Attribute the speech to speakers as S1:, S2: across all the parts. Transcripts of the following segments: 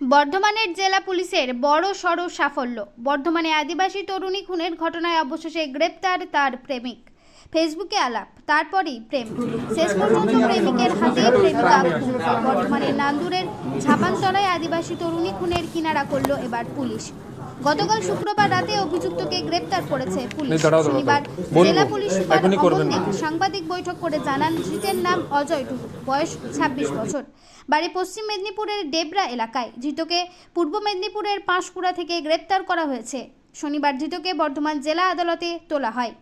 S1: বর্ধমানের জেলা পুলিশের বড় সড় সাফল্য। বর্ধমানে আদিবাসী তরুণী খুনের ঘটনায় অবশেষে গ্রেপ্তার তার প্রেমিক। ফেসবুকে আলাপ, তারপরেই প্রেম। শেষ পর্যন্ত প্রেমিকের হাতে প্রেমিকা বর্ধমানের নান্দুরের ঝাপানতলায় আদিবাসী তরুণী খুনের কিনারা করল এবার পুলিশ। গতকাল শুক্রবার রাতে অভিযুক্তকে গ্রেপ্তার করেছে পুলিশ। শনিবার জেলা পুলিশ সুপার সাংবাদিক বৈঠক করে জানান ধৃতের নাম অজয় টুকু বয়স ছাব্বিশ বছর। বাড়ি পশ্চিম মেদিনীপুরের ডেবরা এলাকায় ধৃতকে পূর্ব মেদিনীপুরের পাঁশকুড়া থেকে গ্রেপ্তার করা হয়েছে। শনিবার ধৃতকে বর্ধমান জেলা আদালতে তোলা হয়।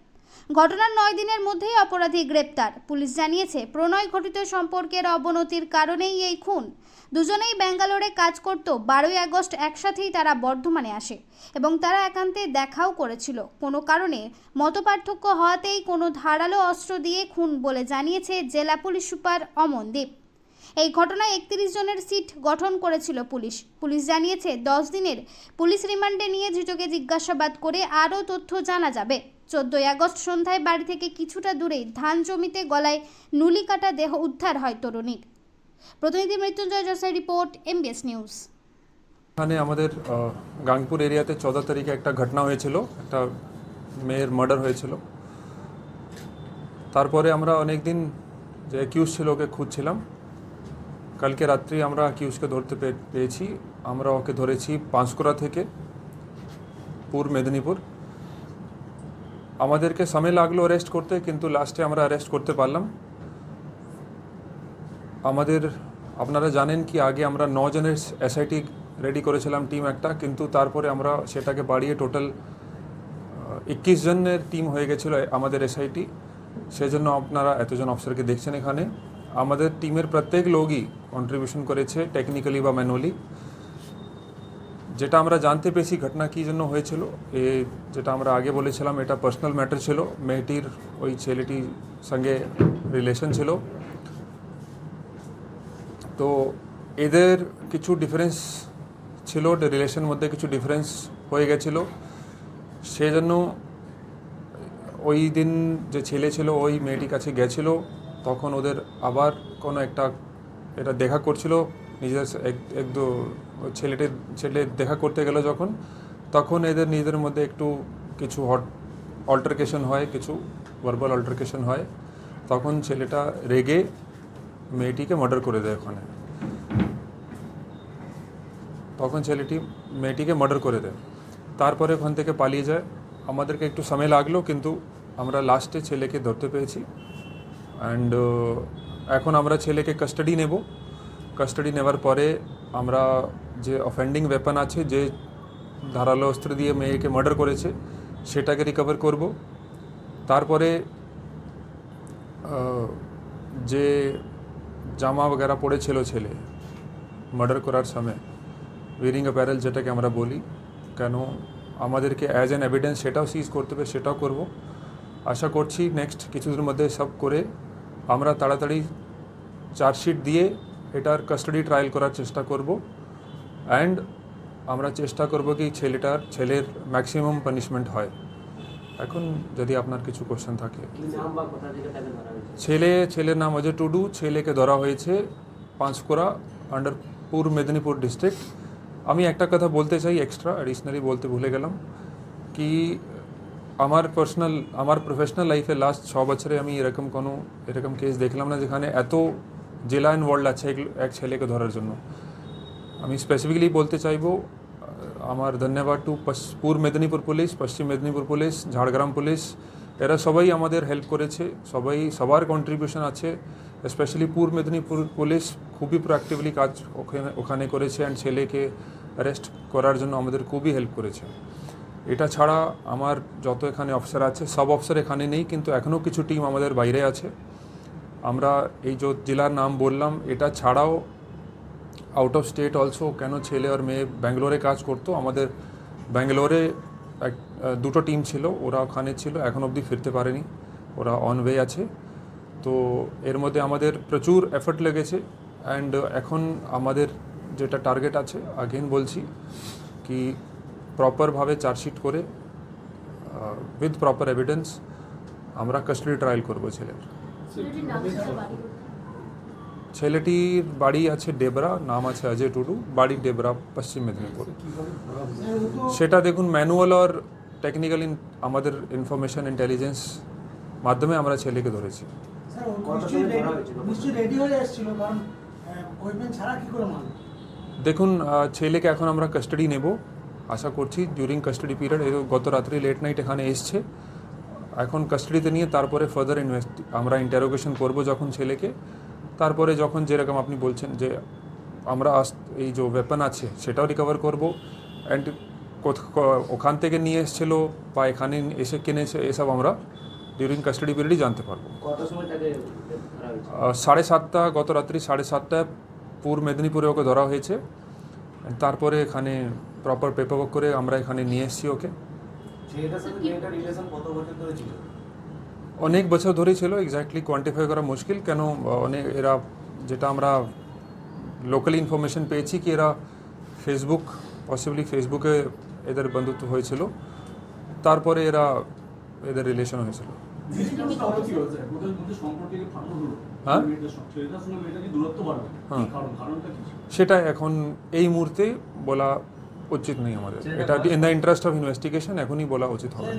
S1: ঘটনার নয় দিনের মধ্যেই অপরাধী গ্রেপ্তার। পুলিশ জানিয়েছে, প্রণয় ঘটিত সম্পর্কের অবনতির কারণেই এই খুন। দুজনেই ব্যাঙ্গালোরে কাজ করত, বারোই আগস্ট একসাথেই তারা বর্ধমানে আসে এবং তারা একান্তে দেখাও করেছিল। কোনো কারণে মতপার্থক্য হওয়াতেই কোনো ধারালো অস্ত্র দিয়ে খুন বলে জানিয়েছে জেলা পুলিশ সুপার অমনদীপ এই ঘটনায় একত্রিশ জনের সিট গঠন করেছিল পুলিশ। পুলিশ জানিয়েছে, দশ দিনের পুলিশ রিমান্ডে নিয়ে ধৃতকে জিজ্ঞাসাবাদ করে আরও তথ্য জানা যাবে। চোদ্দই আগস্ট সন্ধ্যায় বাড়ি থেকে কিছুটা দূরেই ধান জমিতে গলায় নুলি কাটা দেহ উদ্ধার হয় তরুণীর। প্রতিনিধি মৃত্যুঞ্জয় জোসের রিপোর্ট, এমবিএস নিউজ।
S2: এখানে আমাদের গাংপুর এরিয়াতে চৌদা তারিখে একটা ঘটনা হয়েছিল। একটা মেয়ের মার্ডার হয়েছিল। তারপরে আমরা অনেক দিন যে অ্যাকিউজ ছিল ওকে খুঁজছিলাম। কালকে রাত্রি আমরা অ্যাকিউজকে ধরতে পেয়েছি। আমরা ওকে ধরেছি পাঁশকুড়া থেকে পূর্ব মেদিনীপুর। আমাদেরকে সময় লাগল অ্যারেস্ট করতে, কিন্তু লাস্টে আমরা অ্যারেস্ট করতে পারলাম। আমাদের, আপনারা জানেন কি, আগে আমরা ন জনের এসআইটি রেডি করেছিলাম টিম একটা, কিন্তু তারপরে আমরা সেটাকে বাড়িয়ে টোটাল একুশ জনের টিম হয়ে গেছিল আমাদের এসআইটি সেজন্য আপনারা এতজন অফিসারকে দেখছেন এখানে। আমাদের টিমের প্রত্যেক লোকই কন্ট্রিবিউশন করেছে টেকনিক্যালি বা ম্যানুয়ালি যেটা আমরা জানতে পেরেছি ঘটনা কী জন্য হয়েছিল, এ যেটা আমরা আগে বলেছিলাম, এটা পার্সোনাল ম্যাটার ছিল। মেয়েটির ওই ছেলেটির সঙ্গে রিলেশন ছিল। তো এদের কিছু ডিফারেন্স ছিল রিলেশন মধ্যে কিছু ডিফারেন্স হয়ে গেছিল। সেজন্য ওই দিন যে ছেলে ছিল, ওই মেয়েটির কাছে গেছিল। তখন ওদের আবার কোনো একটা এটা দেখা করছিল, নিজের এক এক দু ছেলেটির ছেলে দেখা করতে গেল যখন, তখন এদের নিজেদের মধ্যে একটু কিছু হট অল্টারকেশন হয়, কিছু ভার্বাল অল্টারকেশন হয়। তখন ছেলেটা রেগে মেয়েটিকে মার্ডার করে দেয় ওখানে। তখন ছেলেটি মেয়েটিকে মার্ডার করে দেয়। তারপরে ওখান থেকে পালিয়ে যায়। আমাদেরকে একটু সময় লাগল, কিন্তু আমরা লাস্টে ছেলেকে ধরতে পেরেছি। অ্যান্ড এখন আমরা ছেলেকে কাস্টাডি নেব। কাস্টাডি নেওয়ার পরে আমরা যে অফেন্ডিং ওয়েপন আছে, যে ধারালো অস্ত্র দিয়ে মেয়েকে মার্ডার করেছে, সেটাকে রিকভার করব। তারপরে যে জামা বগেরা পড়েছিল ছেলে মার্ডার করার সময় উইরিং অ্যাপারেল যেটাকে আমরা বলি, কেন আমাদেরকে অ্যাজ অ্যান এভিডেন্স সেটাও সিজ করতে হবে, সেটাও করব। আশা করছি নেক্সট কিছুদিনের মধ্যে সব করে আমরা তাড়াতাড়ি চার্জশিট দিয়ে এটার কাস্টাডি ট্রায়াল করার চেষ্টা করব। অ্যান্ড আমরা চেষ্টা করব কি ছেলেটার ছেলের ম্যাক্সিমাম পানিশমেন্ট হয়। এখন যদি আপনার কিছু কোশ্চেন থাকে। ছেলে ছেলের নাম অজয় টুডু। ছেলেকে ধরা হয়েছে পাঁচকোড়া আন্ডার পূর্ব মেদিনীপুর ডিস্ট্রিক্ট আমি একটা কথা বলতে চাই এক্সট্রা অ্যাডিশনালি বলতে ভুলে গেলাম। কি আমার পার্সোনাল আমার প্রফেশনাল লাইফে লাস্ট ছ বছরে আমি এরকম কোনো, এরকম কেস দেখলাম না যেখানে এত জেলা ইনভলভ আছে এক- ছেলেকে ধরার জন্য। আমি স্পেসিফিকলি বলতে চাইব আমার ধন্যবাদ টু পূর্ব মেদিনীপুর পুলিশ, পশ্চিম মেদিনীপুর পুলিশ, ঝাড়গ্রাম পুলিশ। এরা সবাই আমাদের হেল্প করেছে, সবাই, সবার কন্ট্রিবিউশন আছে। স্পেশালি পূর্ব মেদিনীপুর পুলিশ খুবই প্রোঅ্যাক্টিভলি কাজ ওখানে ওখানে করেছে অ্যান্ড ছেলেকে অ্যারেস্ট করার জন্য আমাদের খুবই হেল্প করেছে। এটা ছাড়া আমার যত এখানে অফিসার আছে, সব অফিসার এখানে নেই, কিন্তু এখনও কিছু টিম আমাদের বাইরে আছে। আমরা এই যে জেলার নাম বললাম, এটা ছাড়াও আউট অফ স্টেট অলসো কেন ছেলে আর মেয়ে ব্যাঙ্গালোরে কাজ করতো? আমাদের ব্যাঙ্গালোরে এক দুটো টিম ছিল, ওরা ওখানে ছিল, এখন অবধি ফিরতে পারেনি। ওরা অন ওয়ে আছে। তো এর মধ্যে আমাদের প্রচুর এফর্ট লেগেছে। অ্যান্ড এখন আমাদের যেটা টার্গেট আছে আগেন বলছি, কি প্রপারভাবে চার্জশিট করে উইথ প্রপার এভিডেন্স আমরা কাস্টাডি ট্রায়াল করব ছেলের। ছেলেটির বাড়ি আছে ডেবরা নাম আছে অজয় টুডু বাড়ি ডেবরা পশ্চিম মেদিনীপুর। সেটা দেখুন ম্যানুয়াল আর টেকনিক্যাল আমাদের ইনফরমেশন ইন্টেলিজেন্স মাধ্যমে আমরা ছেলেকে ধরেছি।
S3: হয়ে
S2: দেখুন ছেলেকে এখন আমরা কাস্টাডি নেব। আশা করছি ডিউরিং কাস্টাডি পিরিয়ড গত রাত্রি লেট নাইট এখানে এসছে। এখন কাস্টাডিতে নিয়ে তারপরে ফার্দার ইনভেস্ট আমরা ইন্টারোগেশন করব যখন ছেলেকে। তারপরে যখন যেরকম আপনি বলছেন যে আমরা আস- এই যে ওয়েপন আছে সেটাও রিকভার করব। অ্যান্ড ওখান থেকে নিয়ে এসেছিল বা এখানে এসে কিনেছে এসব আমরা ডিউরিং কাস্টাডি পিরিয়ডই জানতে পারব। সাড়ে সাতটা গত রাত্রি সাড়ে সাতটায় পূর্ব মেদিনীপুরে ওকে ধরা হয়েছে। তারপরে এখানে প্রপার পেপার ওয়ার্ক করে আমরা এখানে নিয়ে এসেছি ওকে। অনেক বছর ধরেই ছিল এক্স্যাক্টলি কোয়ান্টিফাই করা মুশকিল কেন অনেক এরা যেটা আমরা লোকাল ইনফরমেশন পেয়েছি কি এরা ফেসবুক পসিবলি ফেসবুকে এদের বন্ধুত্ব হয়েছিল তারপরে এরা এদের রিলেশন হয়েছিল। হ্যাঁ? হ্যাঁ।
S4: কি কারণ? কারণটা কি
S2: সেটা এখন এই মুহূর্তে বলা উচিত নেই আমাদের। এটা in the interest of investigation এখনই বলা উচিত হবে।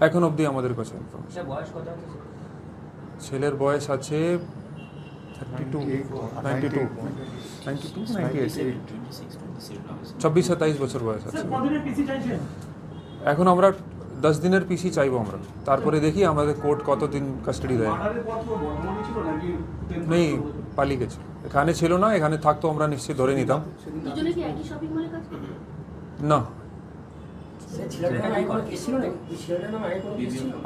S2: এখন অবধি আমাদের কাছে ইনফরমেশন
S5: সে বয়স কত হচ্ছে
S2: ছেলের বয়স আছে thirty two ninety two ninety two চব্বিশ সাতাইশ বছর বয়স আছে এখন আমরা দশ দিনের পিসি চাইব আমরা। তারপরে দেখি আমাদের কোর্ট কতদিন কাস্টাডি দেয়। নেই পালিয়ে গেছে। এখানে ছিল না এখানে থাকতো আমরা নিশ্চয়ই ধরে নিতাম। না।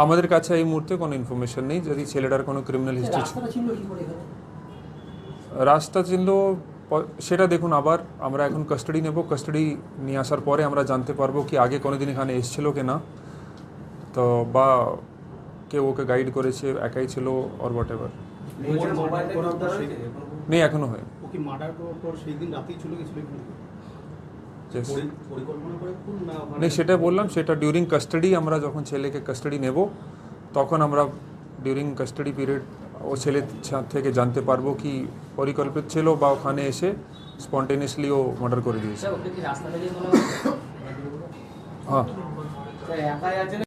S2: আমাদের কাছে এই মুহূর্তে কোনো ইনফরমেশন নেই যদি ছেলেটার কোনো ক্রিমিনাল হিস্ট্রি রাস্তা ছিল সেটা দেখুন আবার আমরা এখন কাস্টাডি নেব। কাস্টাডি নিয়ে আসার পরে আমরা জানতে পারব কি আগে কোনোদিন এখানে এসেছিল কি না। তো বা কেউ ওকে গাইড করেছে একাই ছিল অর হোয়াট এভার নেই এখনও হয়।
S6: ও কি মার্ডার করার পর সেই দিন রাতেই চলে গেছিল এখান? থেকে?
S2: Yes.
S6: পরি- পরিকল্পনা করে খুন না ওখানে-
S2: নেই সেটা বললাম সেটা ডিউরিং কাস্টাডি আমরা যখন ছেলেকে কাস্টাডি নেব তখন আমরা ডিউরিং কাস্টাডি পিরিয়ড ও ছেলে থেকে জানতে পারব কি পরিকল্পিত ছিল বা ওখানে এসে স্পন্টেনিয়াসলি ও মার্ডার করে দিয়েছে। হ্যাঁ।